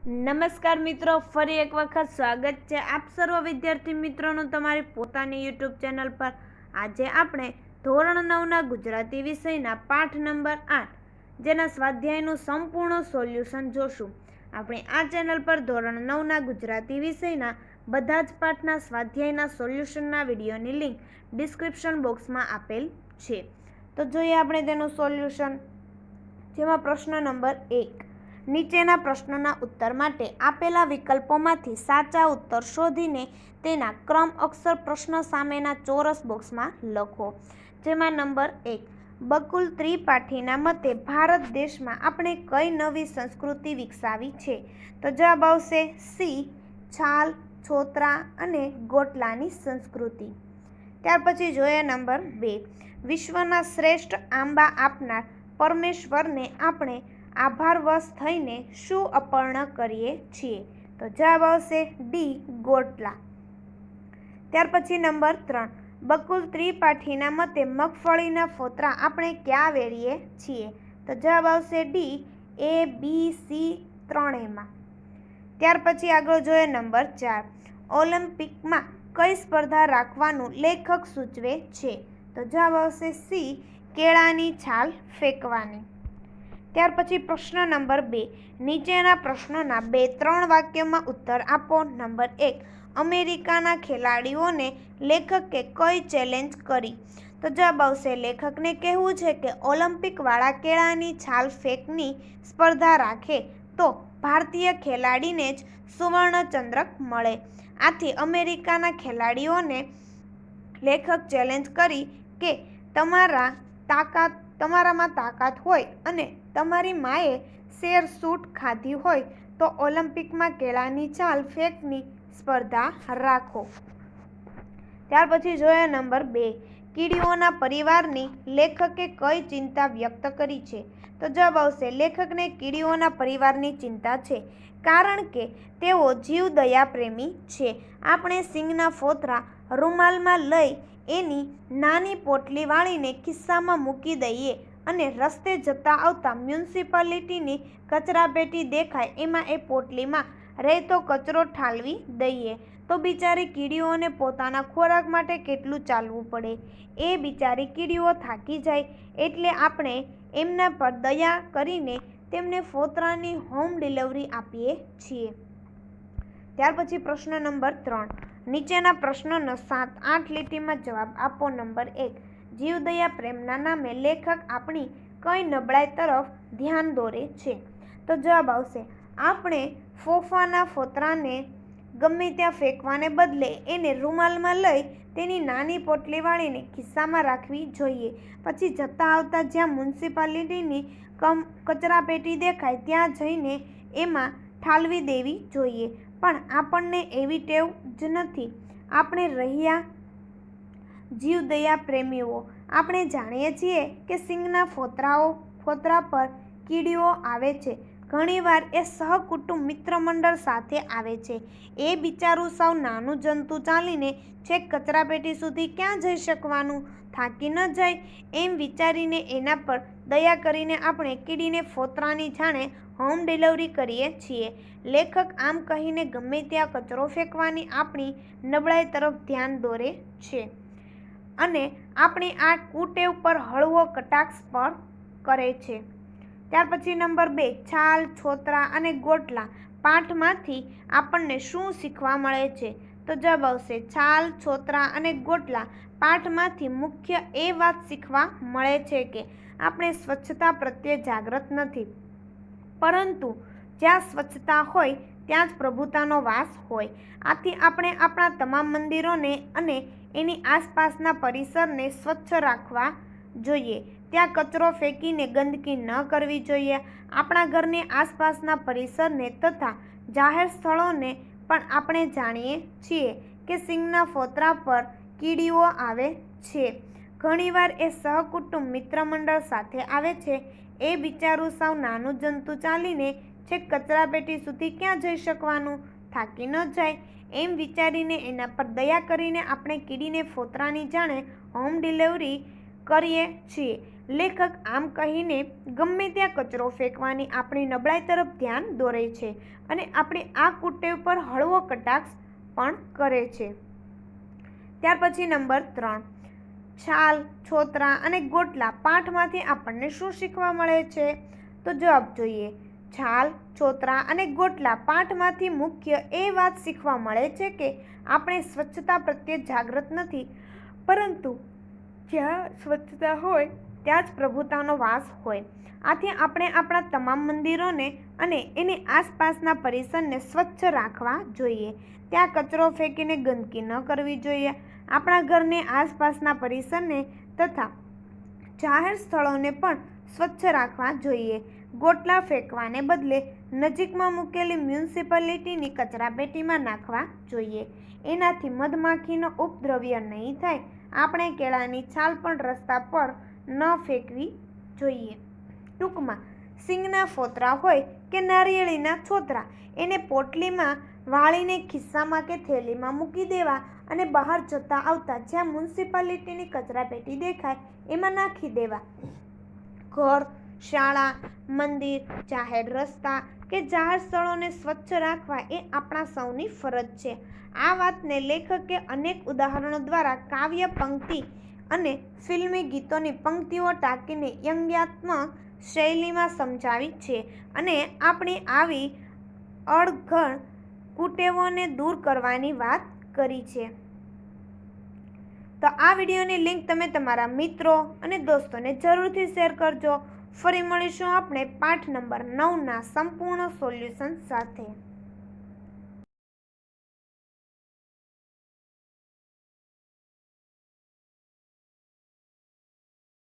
નમસ્કાર મિત્રો, ફરી એક વખત સ્વાગત છે આપ સર્વ વિદ્યાર્થી મિત્રોનું તમારી પોતાની યુટ્યુબ ચેનલ પર. આજે આપણે ધોરણ નવના ગુજરાતી વિષયના પાઠ નંબર આઠ, જેના સ્વાધ્યાયનું સંપૂર્ણ સોલ્યુશન જોશું. આપણે આ ચેનલ પર ધોરણ નવના ગુજરાતી વિષયના બધા જ પાઠના સ્વાધ્યાયના સોલ્યુશનના વિડીયોની લિંક ડિસ્ક્રિપ્શન બોક્સમાં આપેલ છે. તો જોઈએ આપણે તેનું સોલ્યુશન. જેમાં પ્રશ્ન નંબર એક નીચેના પ્રશ્નના ઉત્તર માટે આપેલા વિકલ્પોમાંથી સાચા ઉત્તર શોધીને તેના ક્રમ અક્ષર પ્રશ્ન સામેના ચોરસ બોક્સમાં લખો. જેમાં નંબર એક, બકુલ ત્રિપાઠીના મતે ભારત દેશમાં આપણે કઈ નવી સંસ્કૃતિ વિકસાવી છે? તો જવાબ આવશે સી, છાલ, છોતરા અને ગોટલાની સંસ્કૃતિ. ત્યાર પછી જોઈએ નંબર બે, વિશ્વના શ્રેષ્ઠ આંબા આપનાર પરમેશ્વરને આપણે આભારવશ થઈને શું અપર્ણ કરીએ છીએ? તો જવાબ આવશે ડી, ગોટલા. ત્યાર પછી નંબર ત્રણ. બકુલ ત્રિપાઠીના મતે મગફળીના ફોતરા આપણે ક્યાં વેરીએ છીએ? તો જવાબ આવશે ડી, એ, બી, સી, ત્રણેયમાં. ત્યાર પછી આગળ જોઈએ નંબર ચાર. ઓલિમ્પિકમાં કઈ સ્પર્ધા રાખવાનું લેખક સૂચવે છે? તો જવાબ આવશે સી, કેળાની છાલ ફેંકવાની. ત્યાર પછી પ્રશ્ન નંબર બે. નીચેના પ્રશ્નોના બે ત્રણ વાક્યમાં ઉત્તર આપો. નંબર એક. અમેરિકાના ખેલાડીઓને લેખકે કઈ ચેલેન્જ કરી? તો જવાબ આવશે, લેખકને કહેવું છે કે ઓલિમ્પિકવાળા કેળાની છાલ ફેંકની સ્પર્ધા રાખે તો ભારતીય ખેલાડીને જ સુવર્ણચંદ્રક મળે. આથી અમેરિકાના ખેલાડીઓને લેખક ચેલેન્જ કરી કે તમારા તાકાત તમારામાં તાકાત હોય અને તમારી માએ શેર સૂટ ખાધી હોય તો ઓલિમ્પિકમાં કેળાની ચાલ ફેંકની સ્પર્ધા રાખો. ત્યાર પછી જોઈએ નંબર બે. કીડીઓના પરિવારની લેખકે કઈ ચિંતા વ્યક્ત કરી છે? તો જવાબ આવશે, લેખકને કીડીઓના પરિવારની ચિંતા છે કારણ કે તેઓ જીવદયા પ્રેમી છે. આપણે સિંગના ફોતરા રૂમાલમાં લઈ એની નાની પોટલી વાળીને ખિસ્સામાં મૂકી દઈએ અને રસ્તે જતા આવતા મ્યુનિસિપાલિટીની કચરાપેટી દેખાય એમાં એ પોટલીમાં રહેતો કચરો ઠાલવી દઈએ. તો બિચારી કીડીઓને પોતાના ખોરાક માટે કેટલું ચાલવું પડે? એ બિચારી કીડીઓ થાકી જાય એટલે આપણે એમના પર દયા કરીને તેમને ફોતરાની હોમ ડિલિવરી આપીએ છીએ. ત્યાર પછી પ્રશ્ન નંબર ત્રણ. નીચેના પ્રશ્નોનો સાત આઠ લીટીમાં જવાબ આપો. નંબર એક જીવદયા પ્રેમના નામે લેખક આપણી કઈ નબળાઈ તરફ ધ્યાન દોરે છે? તો જવાબ આવશે, આપણે ફોફાના ફોતરાને ગમે ત્યાં ફેંકવાને બદલે એને રૂમાલમાં લઈ તેની નાની પોટલી વાળીને ખિસ્સામાં રાખવી જોઈએ. પછી જતાં આવતા જ્યાં મ્યુનિસિપાલિટીની કમ, કચરાપેટી દેખાય ત્યાં જઈને એમાં ઠાલવી દેવી જોઈએ. પણ આપણને એવી ટેવ જ નથી. આપણે રહ્યા જીવદયા પ્રેમીઓ. આપણે જાણીએ છીએ કે સિંગના ફોતરાઓ, ફોતરા પર કીડીઓ આવે છે. ઘણીવાર એ સહકુટુંબ મિત્રમંડળ સાથે આવે છે. એ બિચારું સાવ નાનું જંતુ ચાલીને છેક કચરાપેટી સુધી ક્યાં જઈ શકવાનું? થાકી ન જાય. એમ વિચારીને એના પર દયા કરીને આપણે કીડીને ફોતરાની જાણે હોમ ડિલિવરી કરીએ છીએ. લેખક આમ કહીને ગમે ત્યાં કચરો ફેંકવાની આપણી નબળાઈ તરફ ધ્યાન દોરે છે. અને આપણી આ કુટેવ પર હળવો કટાક્ષ પર કરે છે. ત્યાર પછી નંબર બે, છાલ, છોતરા અને ગોટલા પાઠમાંથી આપણને શું શીખવા મળે છે? તો જવાબ આવશે, છાલ, છોતરા અને ગોટલા પાઠમાંથી મુખ્ય એ વાત શીખવા મળે છે કે આપણે સ્વચ્છતા પ્રત્યે જાગૃત નથી. પરંતુ જ્યાં સ્વચ્છતા હોય, ત્યાં જ પ્રભુતાનો વાસ હોય. આથી આપણે આપણા તમામ મંદિરોને અને એની આસપાસના પરિસરને સ્વચ્છ રાખવા જોઈએ. ત્યાં કચરો ફેંકીને ગંદકી ન કરવી જોઈએ. આપણા ઘરની આસપાસના પરિસરને તથા જાહેર સ્થળોને પણ આપણે જાણીએ છીએ કે સિંગના ફોતરા પર કીડીઓ આવે છે. ઘણીવાર એ સહકુટુંબ મિત્રમંડળ સાથે આવે છે. એ બિચારું સાવ નાનું જંતુ ચાલીને છેક કચરાપેટી સુધી ક્યાં જઈ શકવાનું? થાકી ન જાય. એમ વિચારીને એના પર દયા કરીને આપણે કીડીને ફોતરાની જાણે હોમ ડિલિવરી કરીએ છીએ. લેખક આમ કહીને ગમે ત્યાં કચરો ફેંકવાની આપણી નબળાઈ તરફ ધ્યાન દોરે છે અને આપણી આ કુટેવ પર હળવો કટાક્ષ પણ કરે છે. ત્યાર પછી નંબર ત્રણ. છાલ, છોતરા અને ગોટલા પાઠમાંથી આપણને શું શીખવા મળે છે? તો જવાબ જોઈએ. છાલ, છોતરા અને ગોટલા પાઠમાંથી મુખ્ય એ વાત શીખવા મળે છે કે આપણે સ્વચ્છતા પ્રત્યે જાગૃત નથી. પરંતુ જ્યાં સ્વચ્છતા હોય ત્યાં જ પ્રભુતાનો વાસ હોય. આથી આપણે આપણા તમામ મંદિરોને અને એની આસપાસના પરિસરને સ્વચ્છ રાખવા જોઈએ. ત્યાં કચરો ફેંકીને ગંદકી ન કરવી જોઈએ. આપણા ઘરની આસપાસના પરિસરને તથા જાહેર સ્થળોને પણ સ્વચ્છ રાખવા જોઈએ. ગોટલા ફેંકવાને બદલે નજીકમાં મૂકેલી મ્યુનિસિપાલિટીની કચરાપેટીમાં નાખવા જોઈએ. એનાથી મધમાખીનો ઉપદ્રવ્ય નહીં થાય. આપણે કેળાની છાલ પણ રસ્તા પર ન ફેંકવી જોઈએ. ટૂંકમાં, સિંગના ફોતરા હોય કે નારિયેળીના છોતરા, એને પોટલીમાં વાળીને ખિસ્સામાં કે થેલીમાં મૂકી દેવા અને બહાર જતા આવતા જ્યાં મ્યુનિસિપાલિટીની કચરાપેટી દેખાય, એમાં નાખી દેવા. ઘર, શાળા, મંદિર, જાહેર રસ્તા કે જાહેર સ્થળોને સ્વચ્છ રાખવા એ આપણા સૌની ફરજ છે. આ વાતને લેખકે અનેક ઉદાહરણો દ્વારા કાવ્ય, પંક્તિ અને ફિલ્મી ગીતોની પંક્તિઓ ટાંકીને વ્યંગ્યાત્મક શૈલીમાં સમજાવી છે અને આપણી આવી અણઘડ કુટેવોને દૂર કરવાની વાત કરી છે. તો આ વિડીયોની લિંક તમે તમારા મિત્રો અને દોસ્તોને જરૂરથી શેર કરજો. ફરી મળીશું આપણે પાઠ નંબર નવના સંપૂર્ણ સોલ્યુશન સાથે.